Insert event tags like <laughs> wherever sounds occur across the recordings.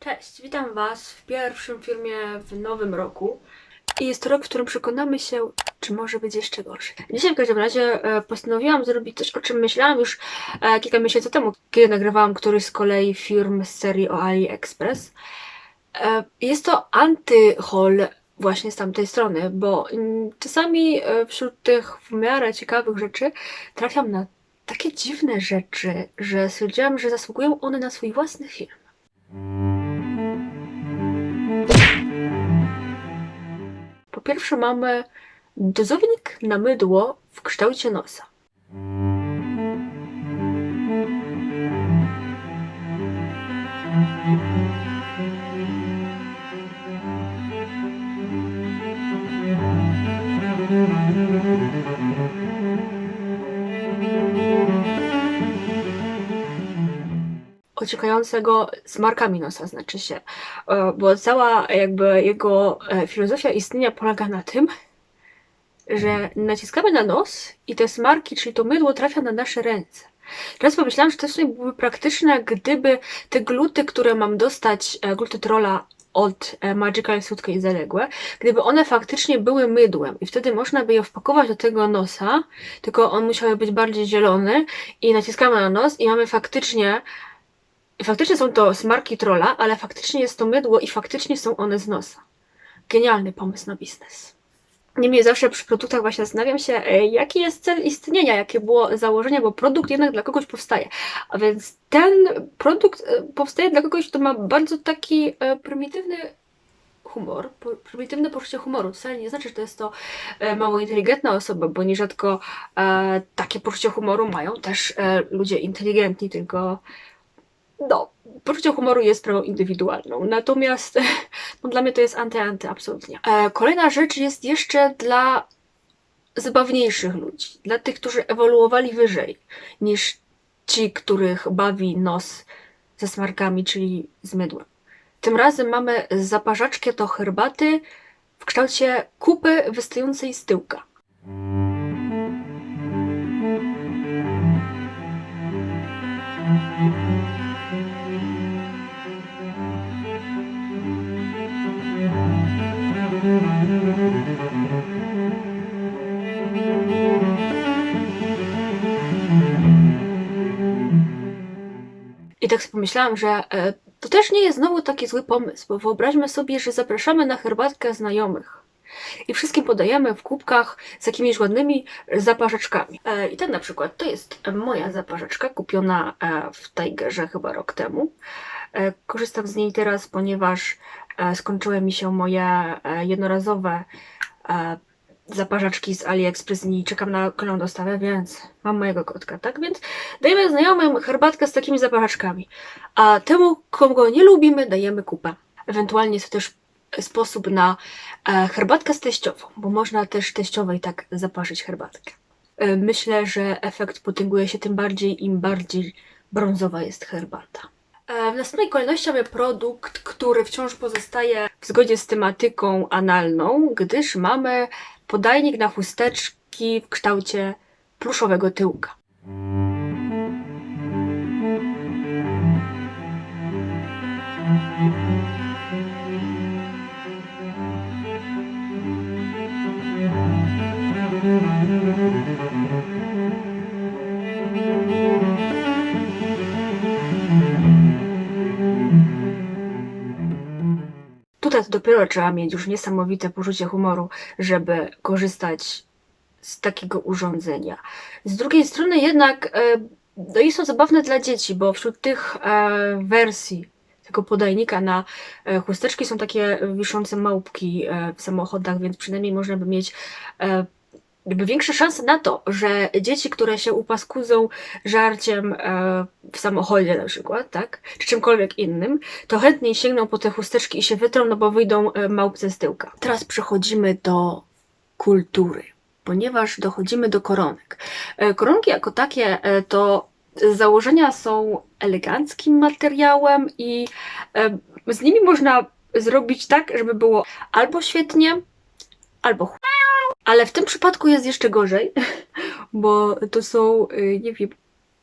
Cześć, witam Was w pierwszym filmie w nowym roku. I jest to rok, w którym przekonamy się, czy może być jeszcze gorszy. Dzisiaj w każdym razie e, postanowiłam zrobić coś, o czym myślałam już e, kilka miesięcy temu, kiedy nagrywałam któryś z kolei film z serii o AliExpress. E, jest to anty-haul właśnie z tamtej strony, bo mm, czasami wśród tych w miarę ciekawych rzeczy trafiam na takie dziwne rzeczy, że stwierdziłam, że zasługują one na swój własny film. Pierwsze mamy dozownik na mydło w kształcie nosa. Ociekającego z markami nosa, znaczy się, E, bo cała jakby jego e, filozofia istnienia polega na tym, że naciskamy na nos i te smarki, czyli to mydło trafia na nasze ręce. Teraz pomyślałam, że to w sumie byłoby praktyczne, gdyby te gluty, które mam dostać, e, gluty trolla od Magical i Zaległe, gdyby one faktycznie były mydłem i wtedy można by je wpakować do tego nosa, tylko on musiałby być bardziej zielony i naciskamy na nos i mamy faktycznie faktycznie są to smarki trolla, ale faktycznie jest to mydło i faktycznie są one z nosa. Genialny pomysł na biznes. Niemniej zawsze przy produktach właśnie zastanawiam się, e, jaki jest cel istnienia, jakie było założenie, bo produkt jednak dla kogoś powstaje. A więc ten produkt e, powstaje dla kogoś, kto ma bardzo taki e, prymitywny humor, prymitywne poczucie humoru. Wcale nie znaczy, że to jest to mało inteligentna osoba, bo nierzadko takie poczucie humoru mają też ludzie inteligentni, tylko no, poczucie humoru jest sprawą indywidualną. Natomiast <laughs> no, dla mnie to jest anty-anty, absolutnie. E, kolejna rzecz jest jeszcze dla zabawniejszych ludzi, dla tych, którzy ewoluowali wyżej niż ci, których bawi nos ze smarkami, czyli z mydłem. Tym razem mamy zaparzaczkę do herbaty w kształcie kupy wystającej z tyłka. I tak sobie pomyślałam, że e, to też nie jest znowu taki zły pomysł, bo wyobraźmy sobie, że zapraszamy na herbatkę znajomych i wszystkim podajemy w kubkach z jakimiś ładnymi zaparzaczkami. E, I ten na przykład to jest moja zaparzaczka kupiona e, w Tigerze chyba rok temu. Korzystam z niej teraz, ponieważ skończyły mi się moje jednorazowe zaparzaczki z AliExpress i czekam na kolejną dostawę, więc mam mojego kotka, tak? Więc dajemy znajomym herbatkę z takimi zaparzaczkami, a temu, kogo nie lubimy, dajemy kupę. Ewentualnie jest to też sposób na e, herbatkę z teściową, bo można też teściowej tak zaparzyć herbatkę. E, myślę, że efekt potęguje się tym bardziej, im bardziej brązowa jest herbata. E, W następnej kolejności mamy produkt, który wciąż pozostaje w zgodzie z tematyką analną, gdyż mamy podajnik na chusteczki w kształcie pluszowego tyłka. To dopiero trzeba mieć już niesamowite poczucie humoru, żeby korzystać z takiego urządzenia. Z drugiej strony jednak e, no jest to zabawne dla dzieci, bo wśród tych e, wersji tego podajnika na e, chusteczki są takie wiszące małpki w samochodach, więc przynajmniej można by mieć jakby większe szanse na to, że dzieci, które się upaskudzą żarciem e, w samochodzie na przykład, tak, czy czymkolwiek innym, to chętniej sięgną po te chusteczki i się wytrą, no bo wyjdą e, małpce z tyłka. Teraz przechodzimy do kultury, ponieważ dochodzimy do koronek. E, Koronki jako takie e, to z założenia są eleganckim materiałem i z nimi można zrobić tak, żeby było albo świetnie, albo ch... Ale w tym przypadku jest jeszcze gorzej, <laughs> bo to są, y, nie wiem,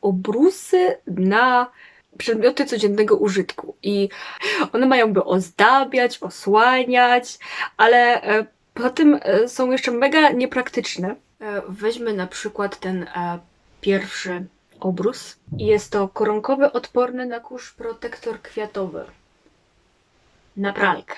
obrusy na przedmioty codziennego użytku i one mają by ozdabiać, osłaniać, ale e, poza tym e, są jeszcze mega niepraktyczne. E, Weźmy na przykład ten pierwszy obrus. Jest to koronkowy, odporny na kurz protektor kwiatowy. Na pralkę.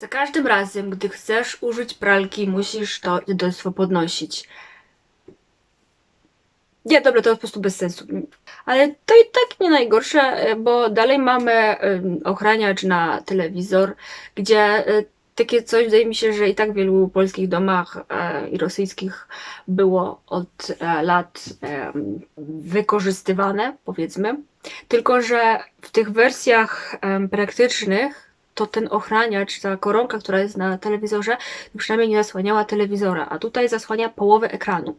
Za każdym razem, gdy chcesz użyć pralki, musisz to dziadostwo podnosić. Nie, dobra, to po prostu bez sensu. Ale to i tak nie najgorsze, e, bo dalej mamy ochraniacz na telewizor, gdzie e, takie coś wydaje mi się, że i tak w wielu polskich domach e, i rosyjskich było od e, lat em, wykorzystywane, powiedzmy. Tylko, że w tych wersjach em, praktycznych to ten ochraniacz, ta koronka, która jest na telewizorze, przynajmniej nie zasłaniała telewizora, a tutaj zasłania połowę ekranu.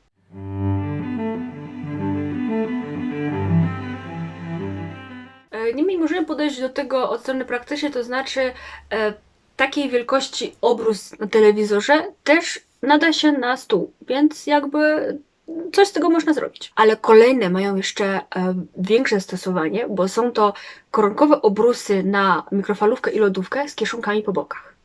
E, Niemniej możemy podejść do tego od strony praktycznej, to znaczy e, takiej wielkości obrus na telewizorze też nada się na stół, więc jakby coś z tego można zrobić. Ale kolejne mają jeszcze e, większe stosowanie, bo są to koronkowe obrusy na mikrofalówkę i lodówkę z kieszonkami po bokach.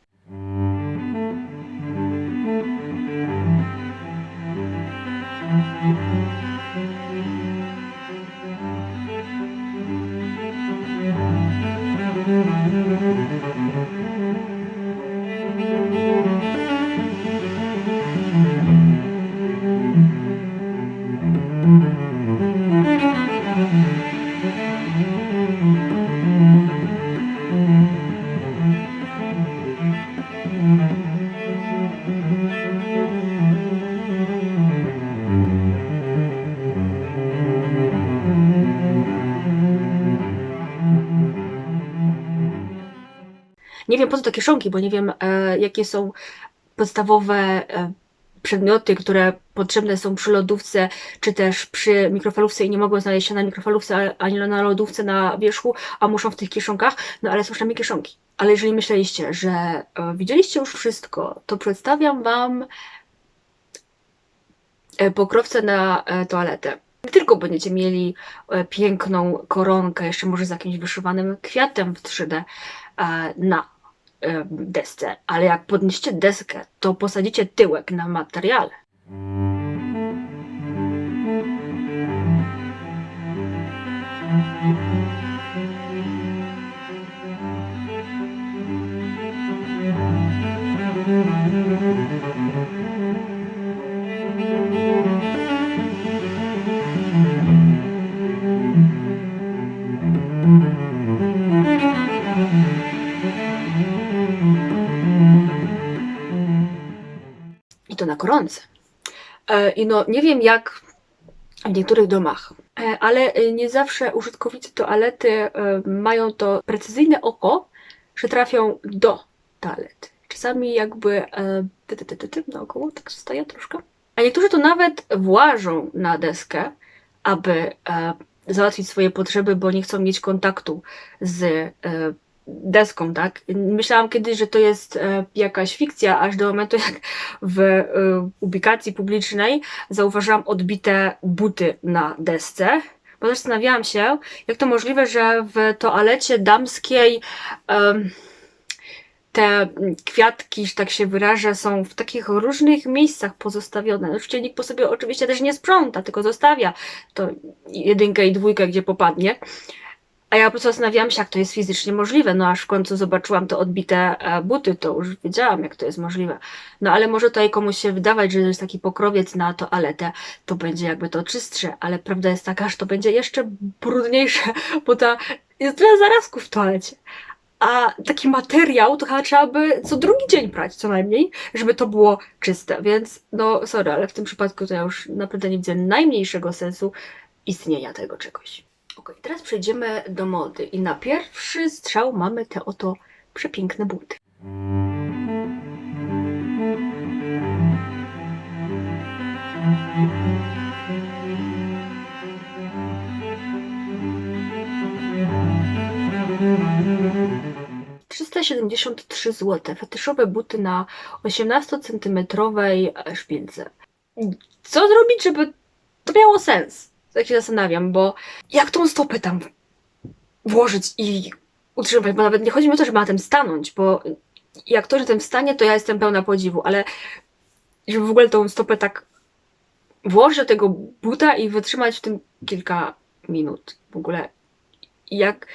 Wiem po co te kieszonki, bo nie wiem e, jakie są podstawowe e, przedmioty, które potrzebne są przy lodówce, czy też przy mikrofalówce i nie mogą znaleźć się na mikrofalówce ani na lodówce na wierzchu, a muszą w tych kieszonkach, no ale są kieszonki. Ale jeżeli myśleliście, że e, widzieliście już wszystko, to przedstawiam Wam e, pokrowce na e, toaletę. Nie tylko będziecie mieli e, piękną koronkę, jeszcze może z jakimś wyszywanym kwiatem w 3D e, na desce, ale jak podniesiecie deskę, to posadzicie tyłek na materiale. Na koronce. E, I no, nie wiem jak w niektórych domach, e, ale e, nie zawsze użytkownicy toalety mają to precyzyjne oko, że trafią do toalety. Czasami jakby ty, ty, ty, ty, ty, naokoło tak zostaje troszkę. A niektórzy to nawet włażą na deskę, aby załatwić swoje potrzeby, bo nie chcą mieć kontaktu z deską, tak? Myślałam kiedyś, że to jest e, jakaś fikcja, aż do momentu jak w e, ubikacji publicznej zauważyłam odbite buty na desce. Bo zastanawiałam się, jak to możliwe, że w toalecie damskiej te kwiatki, że tak się wyrażę, są w takich różnych miejscach pozostawione. Oczywiście nikt po sobie oczywiście też nie sprząta, tylko zostawia to jedynkę i dwójkę, gdzie popadnie. A ja po prostu zastanawiałam się, jak to jest fizycznie możliwe. No aż w końcu zobaczyłam te odbite e, buty, to już wiedziałam, jak to jest możliwe. No ale może tutaj komuś się wydawać, że to jest taki pokrowiec na toaletę, to będzie jakby to czystsze, ale prawda jest taka, że to będzie jeszcze brudniejsze, bo ta jest tyle zarazków w toalecie. A taki materiał to chyba trzeba by co drugi dzień prać co najmniej, żeby to było czyste. Więc no sorry, ale w tym przypadku to ja już naprawdę nie widzę najmniejszego sensu istnienia tego czegoś. Ok, teraz przejdziemy do mody i na pierwszy strzał mamy te oto przepiękne buty. 373 zł. Fetyszowe buty na 18-centymetrowej szpilce. Co zrobić, żeby to miało sens? Tak się zastanawiam, bo jak tą stopę tam włożyć i utrzymać, bo nawet nie chodzi mi o to, żeby na tym stanąć, bo jak to, że tym stanie, to ja jestem pełna podziwu, ale żeby w ogóle tą stopę tak włożyć do tego buta i wytrzymać w tym kilka minut. W ogóle jak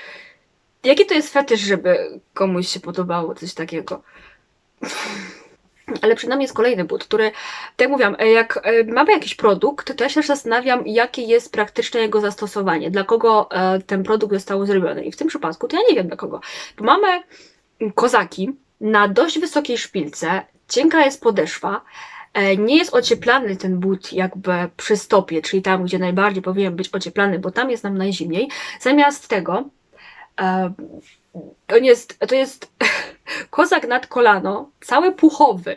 Jaki to jest fetysz, żeby komuś się podobało coś takiego? Ale przed nami jest kolejny but, który, tak jak mówiłam, jak e, mamy jakiś produkt, to ja się też zastanawiam, jakie jest praktyczne jego zastosowanie, dla kogo e, ten produkt został zrobiony. I w tym przypadku to ja nie wiem dla kogo. Mamy kozaki na dość wysokiej szpilce, cienka jest podeszwa, e, nie jest ocieplany ten but jakby przy stopie, czyli tam, gdzie najbardziej powinien być ocieplany, bo tam jest nam najzimniej. Zamiast tego to jest, to jest kozak nad kolano, cały puchowy,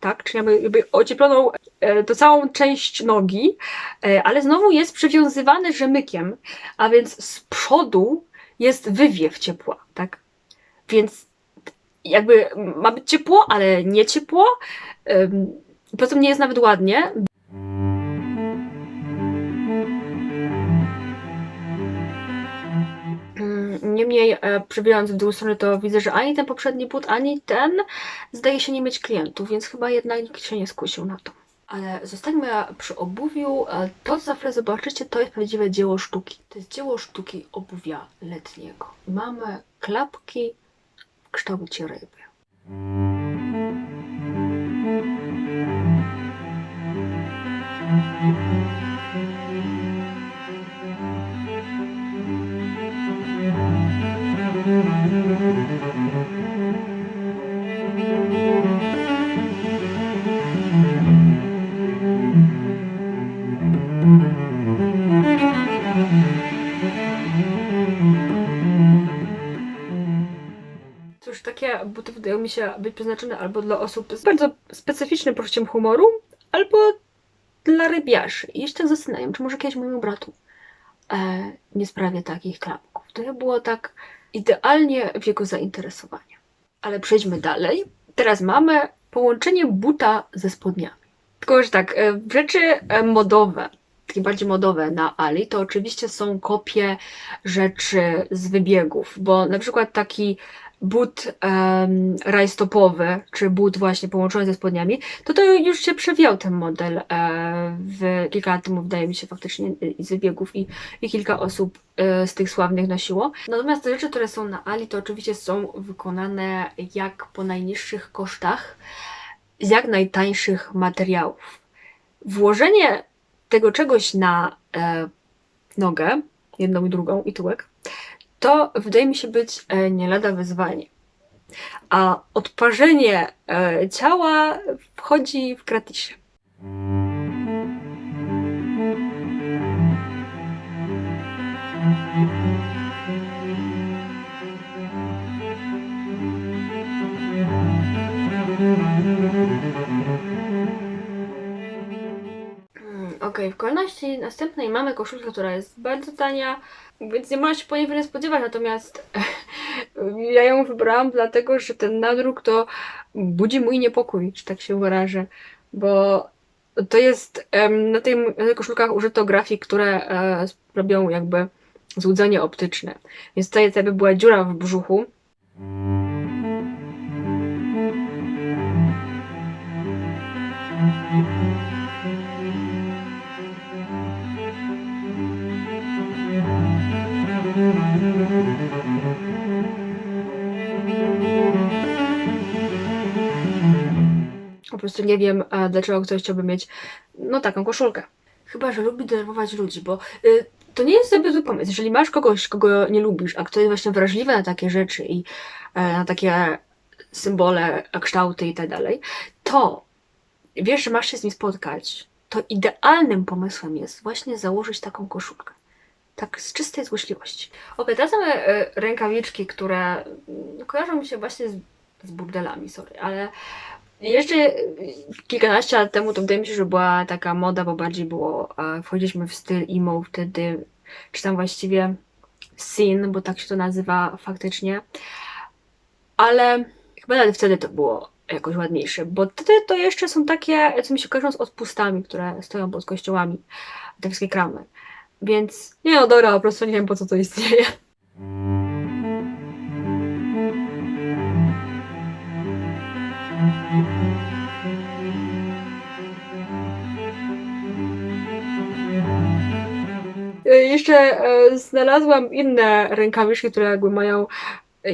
tak? Czyli jakby, jakby ocieploną e, to całą część nogi, e, ale znowu jest przywiązywany rzemykiem, a więc z przodu jest wywiew ciepła, tak? Więc jakby ma być ciepło, ale nie ciepło. Poza tym nie jest nawet ładnie, Niemniej, e, przebijając w drugą stronę, to widzę, że ani ten poprzedni but, ani ten zdaje się nie mieć klientów, więc chyba jednak nikt się nie skusił na to. Ale zostańmy przy obuwiu. E, to, co za zobaczycie, to jest prawdziwe dzieło sztuki. To jest dzieło sztuki obuwia letniego. Mamy klapki w kształcie ryby. Cóż, takie buty wydają mi się być przeznaczone albo dla osób z bardzo specyficznym poczuciem humoru, albo dla rybiarzy. I jeszcze tak zastanawiam, czy może kiedyś mojemu bratu e, nie sprawię takich klapków. To by było tak idealnie w jego zainteresowania. Ale przejdźmy dalej. Teraz mamy połączenie buta ze spodniami. Tylko, że tak, e, rzeczy e, modowe, takie bardziej modowe na Ali, to oczywiście są kopie rzeczy z wybiegów, bo na przykład taki but um, rajstopowy, czy but właśnie połączony ze spodniami, to to już się przewijał ten model e, w kilka lat temu, wydaje mi się faktycznie z wybiegów i, i kilka osób e, z tych sławnych nosiło. Natomiast te rzeczy, które są na Ali, to oczywiście są wykonane jak po najniższych kosztach, z jak najtańszych materiałów. Włożenie tego czegoś na e, nogę, jedną i drugą i tyłek, to wydaje mi się być e, nie lada wyzwanie. A odparzenie e, ciała wchodzi w gratisie. Ok, w kolejności następnej mamy koszulkę, która jest bardzo tania, więc nie można się po niej wiele spodziewać, natomiast <laughs> ja ją wybrałam dlatego, że ten nadruk to budzi mój niepokój, że tak się wyrażę, bo to jest, na, tej, na tych koszulkach użyto grafik, które e, robią jakby złudzenie optyczne. Więc tutaj jakby była dziura w brzuchu, Po prostu nie wiem, e, dlaczego ktoś chciałby mieć no taką koszulkę. Chyba, że lubi denerwować ludzi, bo y, to nie jest zbyt zły pomysł. Jeżeli masz kogoś, kogo nie lubisz, a kto jest właśnie wrażliwy na takie rzeczy i e, na takie symbole, kształty i tak dalej, to wiesz, że masz się z nim spotkać, to idealnym pomysłem jest właśnie założyć taką koszulkę. Tak z czystej złośliwości. Ok, e, rękawiczki, które kojarzą mi się właśnie z, z burdelami, sorry, ale jeszcze kilkanaście lat temu to wydaje mi się, że była taka moda, bo bardziej było, e, wchodziliśmy w styl emo wtedy, czy tam właściwie Sin, bo tak się to nazywa faktycznie. Ale chyba nawet wtedy to było jakoś ładniejsze, bo wtedy to jeszcze są takie, co mi się kojarzą z odpustami, które stoją pod kościołami, te wszystkie kramy. Więc nie no dobra, po prostu nie wiem po co to istnieje. Jeszcze e, znalazłam inne rękawiczki, które jakby mają e,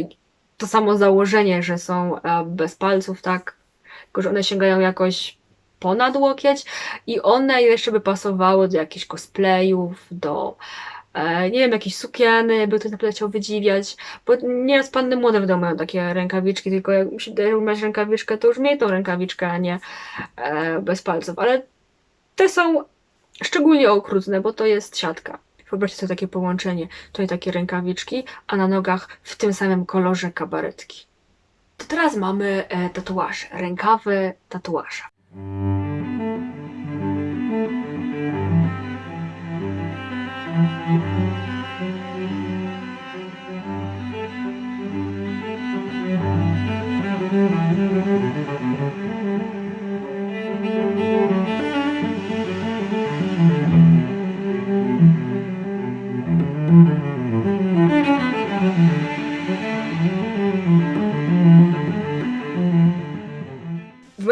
to samo założenie, że są e, bez palców, tak? Tylko, że one sięgają jakoś ponad łokieć i one jeszcze by pasowały do jakichś cosplayów, do nie wiem, jakiejś sukieny, by ktoś naprawdę chciał wydziwiać, bo nieraz panny młode w domu mają takie rękawiczki, tylko jak się wydaje, że masz rękawiczkę, to już miej tą rękawiczkę, a nie bez palców, ale te są szczególnie okrutne, bo to jest siatka. Wyobraźcie sobie takie połączenie. Tutaj takie rękawiczki, a na nogach w tym samym kolorze kabaretki. To teraz mamy e, tatuaże. Rękawy tatuaża.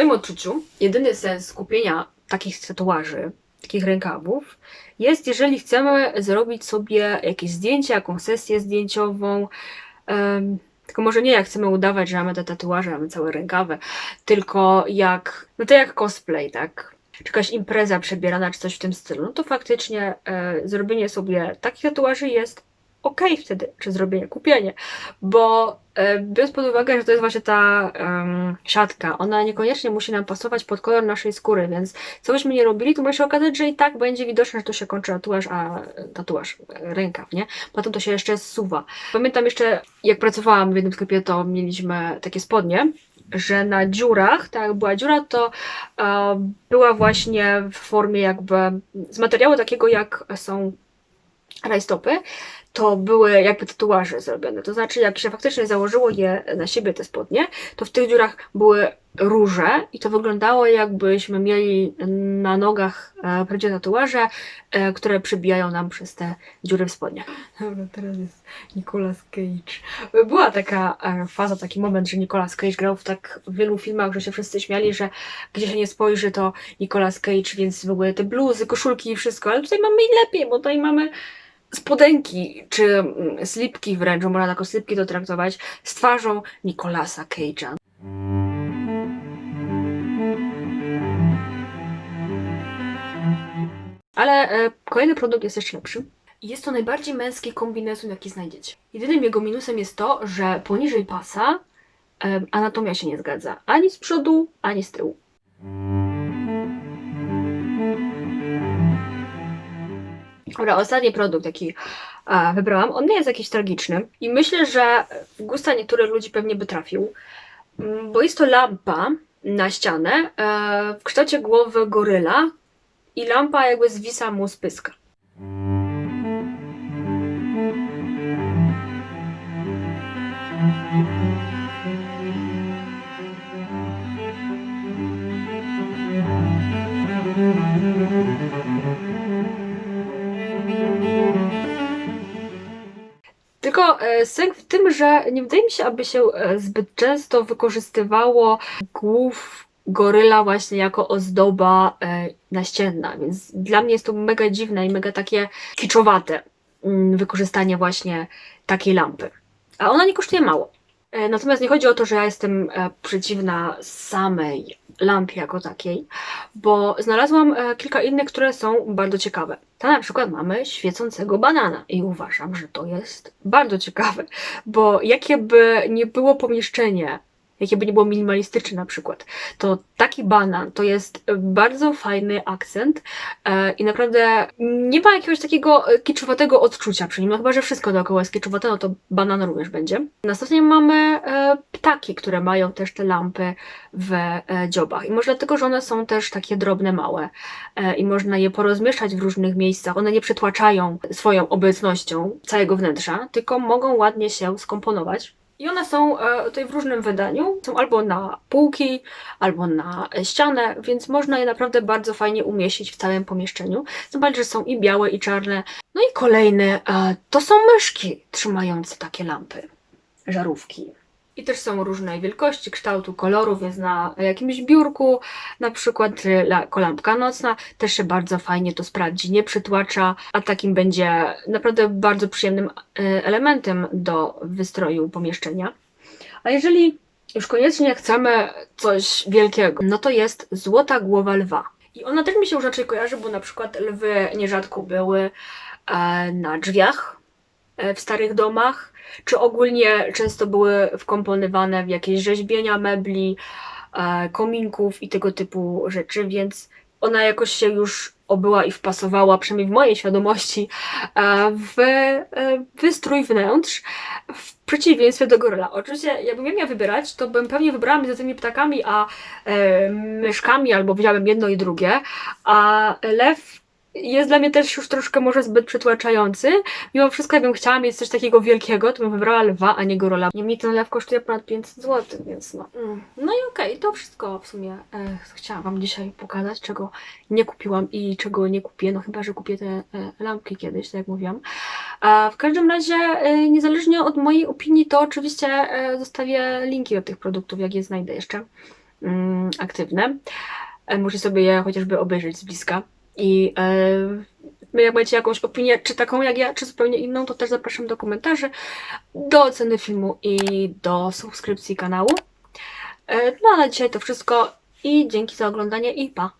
Moim odczuciu jedyny sens skupienia takich tatuaży, takich rękawów jest, jeżeli chcemy zrobić sobie jakieś zdjęcie, jakąś sesję zdjęciową. em, tylko może nie jak chcemy udawać, że mamy te tatuaże, mamy całe rękawy, tylko jak, no to jak cosplay, tak? Czy jakaś impreza przebierana, czy coś w tym stylu, no to faktycznie e, zrobienie sobie takich tatuaży jest okej wtedy, czy zrobienie, kupienie, bo e, biorąc pod uwagę, że to jest właśnie ta em, siatka, ona niekoniecznie musi nam pasować pod kolor naszej skóry, więc co byśmy nie robili, to może się okazać, że i tak będzie widoczne, że tu się kończy tatuaż, a tatuaż, rękaw, nie? Potem to się jeszcze zsuwa. Pamiętam jeszcze, jak pracowałam w jednym sklepie, to mieliśmy takie spodnie, że na dziurach, tak, jak była dziura, to e, była właśnie w formie jakby z materiału takiego, jak są rajstopy, to były jakby tatuaże zrobione. To znaczy, jak się faktycznie założyło je na siebie, te spodnie, to w tych dziurach były róże i to wyglądało jakbyśmy mieli na nogach e, prawdziwe tatuaże, e, które przybijają nam przez te dziury w spodniach. Dobra, teraz jest Nicolas Cage. Była taka e, faza, taki moment, że Nicolas Cage grał w tak wielu filmach, że się wszyscy śmiali, że gdzie się nie spojrzy, to Nicolas Cage, więc w ogóle te bluzy, koszulki i wszystko, ale tutaj mamy i lepiej, bo tutaj mamy spodenki, czy mm, slipki wręcz, bo można jako slipki to traktować, z twarzą Nicolasa Cage'a. Ale e, kolejny produkt jest jeszcze lepszy. Jest to najbardziej męski kombinezon, jaki znajdziecie. Jedynym jego minusem jest to, że poniżej pasa e, anatomia się nie zgadza. Ani z przodu, ani z tyłu. Dobra, ostatni produkt, jaki e, wybrałam, on nie jest jakiś tragiczny i myślę, że w gusta niektórych ludzi pewnie by trafił, Mm, bo jest to lampa na ścianę e, w kształcie głowy goryla i lampa jakby zwisa mu z pyska. E, sęk w tym, że nie wydaje mi się, aby się e, zbyt często wykorzystywało głów goryla właśnie jako ozdoba e, naścienna, więc dla mnie jest to mega dziwne i mega takie kiczowate mm, wykorzystanie właśnie takiej lampy. A ona nie kosztuje mało. Natomiast nie chodzi o to, że ja jestem przeciwna samej lampie jako takiej, bo znalazłam e, kilka innych, które są bardzo ciekawe. Ta na przykład mamy świecącego banana i uważam, że to jest bardzo ciekawe, bo jakie by nie było pomieszczenie jakie by nie było minimalistyczne na przykład, to taki banan to jest bardzo fajny akcent e, i naprawdę nie ma jakiegoś takiego e, kiczowatego odczucia przy nim, no chyba, że wszystko dookoła jest kiczowate, no to banan również będzie. Następnie mamy e, ptaki, które mają też te lampy w e, dziobach i może dlatego, że one są też takie drobne, małe e, i można je porozmieszczać w różnych miejscach. One nie przytłaczają swoją obecnością całego wnętrza, tylko mogą ładnie się skomponować. I one są e, tutaj w różnym wydaniu. Są albo na półki, albo na ścianę, więc można je naprawdę bardzo fajnie umieścić w całym pomieszczeniu. Bardziej, że są i białe, i czarne. No i kolejne to są myszki trzymające takie lampy, żarówki. I też są różnej wielkości, kształtu, koloru, więc na jakimś biurku, na przykład y, la- lampka nocna, też się bardzo fajnie to sprawdzi, nie przytłacza, a takim będzie naprawdę bardzo przyjemnym y, elementem do wystroju pomieszczenia. A jeżeli już koniecznie chcemy coś wielkiego, no to jest złota głowa lwa. I ona też mi się już raczej kojarzy, bo na przykład lwy nierzadko były e, na drzwiach e, w starych domach, czy ogólnie często były wkomponowane w jakieś rzeźbienia mebli, e, kominków i tego typu rzeczy, więc ona jakoś się już obyła i wpasowała, przynajmniej w mojej świadomości, e, w e, wystrój wnętrz, w przeciwieństwie do goryla. Oczywiście, jakbym ja miała wybierać, to bym pewnie wybrała między tymi ptakami a e, myszkami, albo wziąłem jedno i drugie, a lew jest dla mnie też już troszkę może zbyt przytłaczający. Mimo wszystko, jakbym chciała mieć coś takiego wielkiego, to bym wybrała lwa, a nie gorola. Niemniej ten lew kosztuje ponad 500 zł, więc no. Mm. No i okej, to wszystko w sumie e, chciałam Wam dzisiaj pokazać, czego nie kupiłam i czego nie kupię, no chyba, że kupię te e, lampki kiedyś, tak jak mówiłam. A w każdym razie, e, niezależnie od mojej opinii, to oczywiście e, zostawię linki do tych produktów, jak je znajdę jeszcze mm, aktywne. E, sobie je chociażby obejrzeć z bliska. I e, jak macie jakąś opinię, czy taką jak ja, czy zupełnie inną, to też zapraszam do komentarzy, do oceny filmu i do subskrypcji kanału. E, no a na dzisiaj to wszystko i dzięki za oglądanie i pa!